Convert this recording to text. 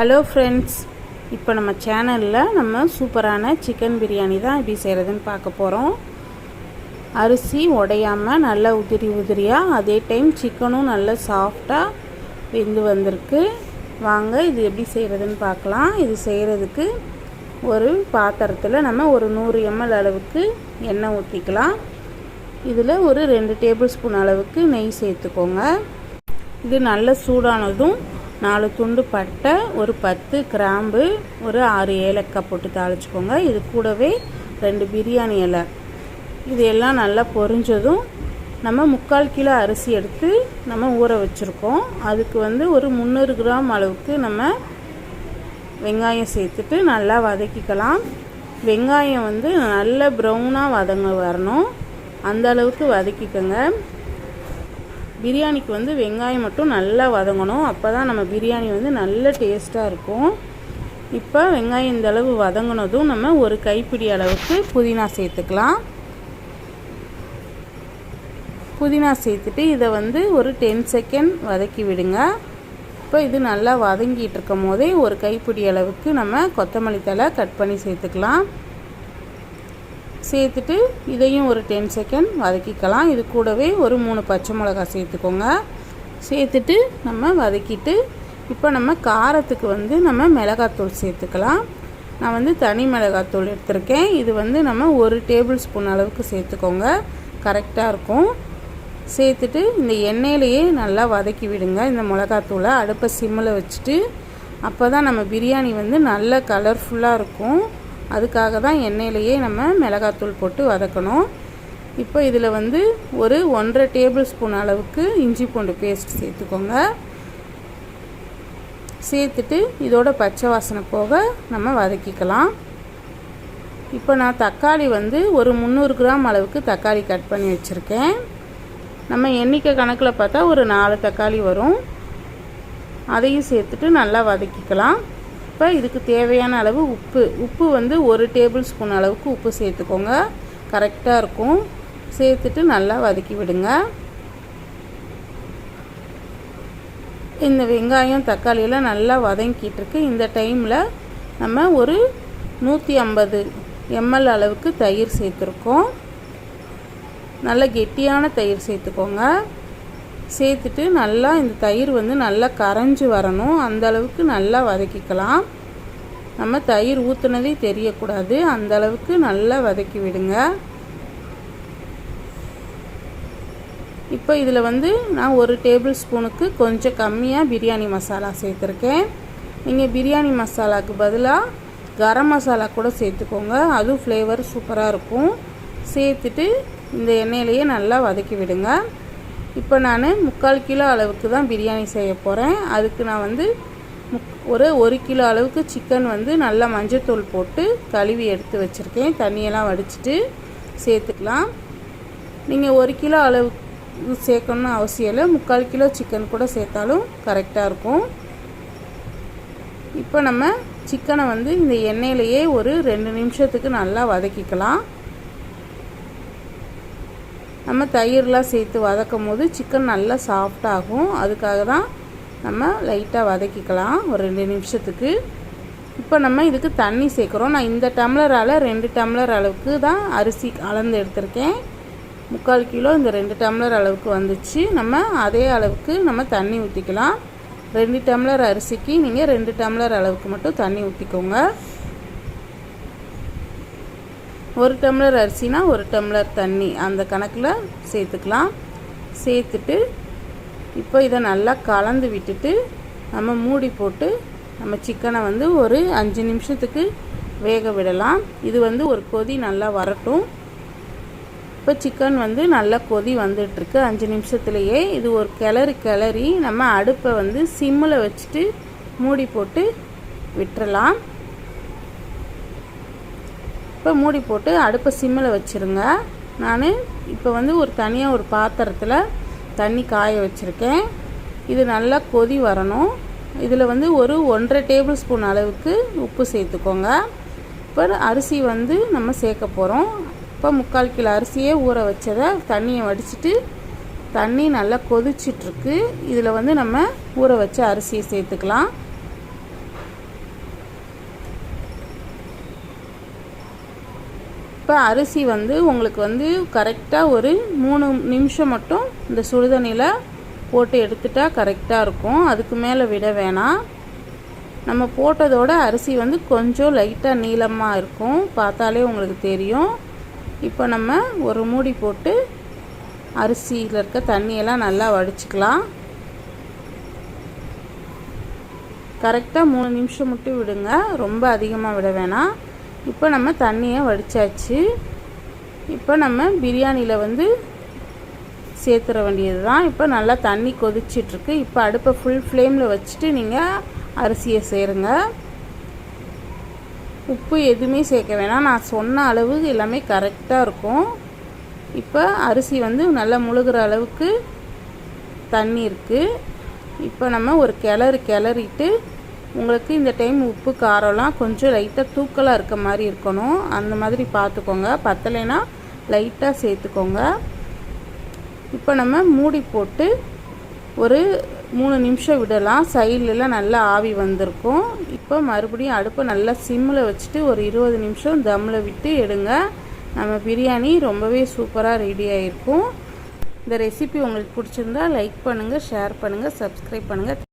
Hello friends இப்போ நம்ம சேனலில் நம்ம சூப்பரான சிக்கன் பிரியாணி தான் எப்படி செய்கிறதுன்னு பார்க்க போகிறோம் அரிசி உடையாமல் நல்லா உதிரி உதிரியாக அதே டைம் சிக்கனும் நல்லா சாஃப்டாக வெந்து வந்திருக்கு. வாங்க இது எப்படி செய்கிறதுன்னு பார்க்கலாம். இது செய்கிறதுக்கு ஒரு பாத்திரத்தில் நம்ம ஒரு நூறு எம்எல் அளவுக்கு எண்ணெய் ஊற்றிக்கலாம் இதில் ஒரு ரெண்டு டேபிள் ஸ்பூன் அளவுக்கு நெய் சேர்த்துக்கோங்க. இது நல்ல சூடானதும் நாலு துண்டு பட்டை ஒரு பத்து கிராம்பு ஒரு ஆறு ஏலக்காய் போட்டு தாளிச்சுக்கோங்க. இது கூடவே ரெண்டு பிரியாணி இலை. இது எல்லாம் நல்லா பொரிஞ்சதும் நம்ம முக்கால் கிலோ அரிசி எடுத்து நம்ம ஊற வச்சுருக்கோம். அதுக்கு வந்து ஒரு முந்நூறு கிராம் அளவுக்கு நம்ம வெங்காயம் சேர்த்துட்டு நல்லா வதக்கிக்கலாம். வெங்காயம் வந்து நல்ல ப்ரௌனாக வதங்க வரணும். அந்த அளவுக்கு வதக்கிக்கோங்க. பிரியாணிக்கு வந்து வெங்காயம் மட்டும் நல்லா வதங்கணும். அப்போ தான் நம்ம பிரியாணி வந்து நல்ல டேஸ்ட்டாக இருக்கும். இப்போ வெங்காயம் இந்த அளவு வதங்கினதும் நம்ம ஒரு கைப்பிடி அளவுக்கு புதினா சேர்த்துக்கலாம். புதினா சேர்த்துட்டு இதை வந்து ஒரு டென் செகண்ட் வதக்கி விடுங்க. இப்போ இது நல்லா வதங்கிட்டு இருக்கும் போதே ஒரு கைப்பிடி அளவுக்கு நம்ம கொத்தமல்லி தலை கட் பண்ணி சேர்த்துக்கலாம். சேர்த்துட்டு இதையும் ஒரு டென் செகண்ட் வதக்கிக்கலாம். இது கூடவே ஒரு மூணு பச்சை மிளகா சேர்த்துக்கோங்க. சேர்த்துட்டு நம்ம வதக்கிட்டு இப்போ நம்ம காரத்துக்கு வந்து நம்ம மிளகாத்தூள் சேர்த்துக்கலாம். நான் வந்து தனி மிளகாத்தூள் எடுத்திருக்கேன். இது வந்து நம்ம ஒரு டேபிள் ஸ்பூன் அளவுக்கு சேர்த்துக்கோங்க. கரெக்டாக இருக்கும். சேர்த்துட்டு இந்த எண்ணெயிலையே நல்லா வதக்கி விடுங்க. இந்த மிளகாத்தூளை அடுப்பை சிம்மில் வச்சுட்டு அப்போ தான் நம்ம பிரியாணி வந்து நல்ல கலர்ஃபுல்லாக இருக்கும். அதுக்காக தான் எண்ணெயிலையே நம்ம மிளகாத்தூள் போட்டு வதக்கணும். இப்போ இதில் வந்து ஒரு ஒன்றரை டேபிள் ஸ்பூன் அளவுக்கு இஞ்சி பூண்டு பேஸ்ட் சேர்த்துக்கோங்க. சேர்த்துட்டு இதோட பச்சை வாசனை போக நம்ம வதக்கிக்கலாம். இப்போ நான் தக்காளி வந்து ஒரு முந்நூறு கிராம் அளவுக்கு தக்காளி கட் பண்ணி வச்சுருக்கேன். நம்ம எண்ணிக்கை கணக்கில் பார்த்தா ஒரு நாலு தக்காளி வரும். அதையும் சேர்த்துட்டு நல்லா வதக்கிக்கலாம். இப்போ இதுக்கு தேவையான அளவு உப்பு. உப்பு வந்து ஒரு டேபிள் ஸ்பூன் அளவுக்கு உப்பு சேர்த்துக்கோங்க. கரெக்டாக இருக்கும். சேர்த்துட்டு நல்லா வதக்கி விடுங்க. இந்த வெங்காயம் தக்காளியெல்லாம் நல்லா வதங்கிட்டுருக்கு இந்த டைமில் நம்ம ஒரு நூற்றி ஐம்பது எம்எல் அளவுக்கு தயிர் சேர்த்துருக்கோம். நல்ல கெட்டியான தயிர் சேர்த்துக்கோங்க. சேர்த்துட்டு நல்லா இந்த தயிர் வந்து நல்லா கரைஞ்சி வரணும். அந்த அளவுக்கு நல்லா வதக்கிக்கலாம். நம்ம தயிர் ஊற்றுனதே தெரியக்கூடாது. அந்த அளவுக்கு நல்லா வதக்கி விடுங்க. இப்போ இதில் வந்து நான் ஒரு டேபிள் ஸ்பூனுக்கு கொஞ்சம் கம்மியாக பிரியாணி மசாலா சேர்த்துருக்கேன். நீங்கள் பிரியாணி மசாலாவுக்கு பதிலாக கரம் மசாலா கூட சேர்த்துக்கோங்க. அதுவும் ஃப்ளேவர் சூப்பராக இருக்கும். சேர்த்துட்டு இந்த எண்ணெயிலையே நல்லா வதக்கி விடுங்க. இப்போ நான் முக்கால் கிலோ அளவுக்கு தான் பிரியாணி செய்ய போகிறேன் அதுக்கு நான் வந்து முக் ஒரு ஒரு கிலோ அளவுக்கு சிக்கன் வந்து நல்லா மஞ்சத்தூள் போட்டு கழுவி எடுத்து வச்சுருக்கேன். தண்ணியெல்லாம் வடிச்சிட்டு சேர்த்துக்கலாம். நீங்கள் ஒரு கிலோ அளவுக்கு சேர்க்கணும்னு அவசியம் இல்லை. முக்கால் கிலோ சிக்கன் கூட சேர்த்தாலும் கரெக்டாக இருக்கும். இப்போ நம்ம சிக்கனை வந்து இந்த எண்ணெயிலையே ஒரு ரெண்டு நிமிஷத்துக்கு நல்லா வதக்கிக்கலாம். நம்ம தயிர்லாம் சேர்த்து வதக்கும் போது சிக்கன் நல்லா சாஃப்டாகும் அதுக்காக தான் நம்ம லைட்டாக வதக்கிக்கலாம். ஒரு ரெண்டு நிமிஷத்துக்கு. இப்போ நம்ம இதுக்கு தண்ணி சேர்க்குறோம். நான் இந்த டம்ளரால் ரெண்டு டம்ளர் அளவுக்கு தான் அரிசி அளந்து எடுத்திருக்கேன். முக்கால் கிலோ இந்த ரெண்டு டம்ளர் அளவுக்கு வந்துச்சு. நம்ம அதே அளவுக்கு நம்ம தண்ணி ஊற்றிக்கலாம் ரெண்டு டம்ளர் அரிசிக்கு நீங்கள் ரெண்டு டம்ளர் அளவுக்கு மட்டும் தண்ணி ஊற்றிக்கோங்க ஒரு டம்ளர் அரிசினா ஒரு டம்ளர் தண்ணி. அந்த கணக்கில் சேர்த்துக்கலாம். சேர்த்துட்டு இப்போ இதை நல்லா கலந்து விட்டுட்டு நம்ம மூடி போட்டு நம்ம சிக்கனை வந்து ஒரு அஞ்சு நிமிஷத்துக்கு வேக விடலாம். இது வந்து ஒரு கொதி நல்லா வரட்டும். இப்போ சிக்கன் வந்து நல்லா கொதி வந்துட்டுருக்கு. அஞ்சு நிமிஷத்துலேயே இது ஒரு கிளறி கிளறி நம்ம அடுப்பை வந்து சிம்மில் வச்சுட்டு மூடி போட்டு விட்டுறலாம். இப்போ மூடி போட்டு அடுப்பை சிம்மில் வச்சுருங்க. நான் இப்போ வந்து ஒரு தனியாக ஒரு பாத்திரத்தில் தண்ணி காய வச்சுருக்கேன். இது நல்லா கொதி வரணும். இதில் வந்து ஒரு ஒன்றரை டேபிள் ஸ்பூன் அளவுக்கு உப்பு சேர்த்துக்கோங்க. இப்போ அரிசி வந்து நம்ம சேர்க்க போகிறோம் இப்போ முக்கால் கிலோ அரிசியே ஊற வச்சதை தண்ணியை வடிச்சிட்டு தண்ணி நல்லா கொதிச்சிட்ருக்கு இதில் வந்து நம்ம ஊற வச்ச அரிசியை சேர்த்துக்கலாம். இப்போ அரிசி வந்து உங்களுக்கு வந்து கரெக்டாக ஒரு மூணு நிமிஷம் மட்டும் இந்த சுடுதண்ணியில் போட்டு எடுத்துட்டா கரெக்டாக இருக்கும். அதுக்கு மேலே விட வேணாம். நம்ம போட்டதோட அரிசி வந்து கொஞ்சம் லைட்டாக நீளமாக இருக்கும். பார்த்தாலே உங்களுக்கு தெரியும். இப்போ நம்ம ஒரு மூடி போட்டு அரிசியில் இருக்க தண்ணியெல்லாம் நல்லா வடிச்சுக்கலாம். கரெக்டாக மூணு நிமிஷம் மட்டும் விடுங்க. ரொம்ப அதிகமாக விட வேணாம். இப்போ நம்ம தண்ணியை வடித்தாச்சு இப்போ நம்ம பிரியாணியில் வந்து சேர்த்துற வேண்டியது தான் இப்போ நல்லா தண்ணி கொதிச்சிட்ருக்கு. இப்போ அடுப்பை ஃபுல் ஃப்ளேமில் வச்சுட்டு நீங்கள் அரிசியை சேருங்க. உப்பு எதுவுமே சேர்க்க வேணாம். நான் சொன்ன அளவு எல்லாமே கரெக்டாக இருக்கும். இப்போ அரிசி வந்து நல்லா முழுகிற அளவுக்கு தண்ணி இருக்குது இப்போ நம்ம ஒரு கிளறு கிளறிட்டு உங்களுக்கு இந்த டைம் உப்பு காரம்லாம் கொஞ்சம் லைட்டாக தூக்கலாக இருக்க மாதிரி இருக்கணும். அந்த மாதிரி பார்த்துக்கோங்க. பத்தலைன்னா லைட்டாக சேர்த்துக்கோங்க. இப்போ நம்ம மூடி போட்டு ஒரு மூணு நிமிஷம் விடலாம். சைட்லலாம் நல்லா ஆவி வந்திருக்கும். இப்போ மறுபடியும் அடுப்பை நல்லா சிம்மில் வச்சுட்டு ஒரு இருபது நிமிஷம் தம்மில் விட்டு எடுங்க. நம்ம பிரியாணி ரொம்பவே சூப்பராக ரெடி ஆகிருக்கும் இந்த ரெசிபி உங்களுக்கு பிடிச்சிருந்தா லைக் பண்ணுங்கள் ஷேர் பண்ணுங்கள் சப்ஸ்கிரைப் பண்ணுங்கள்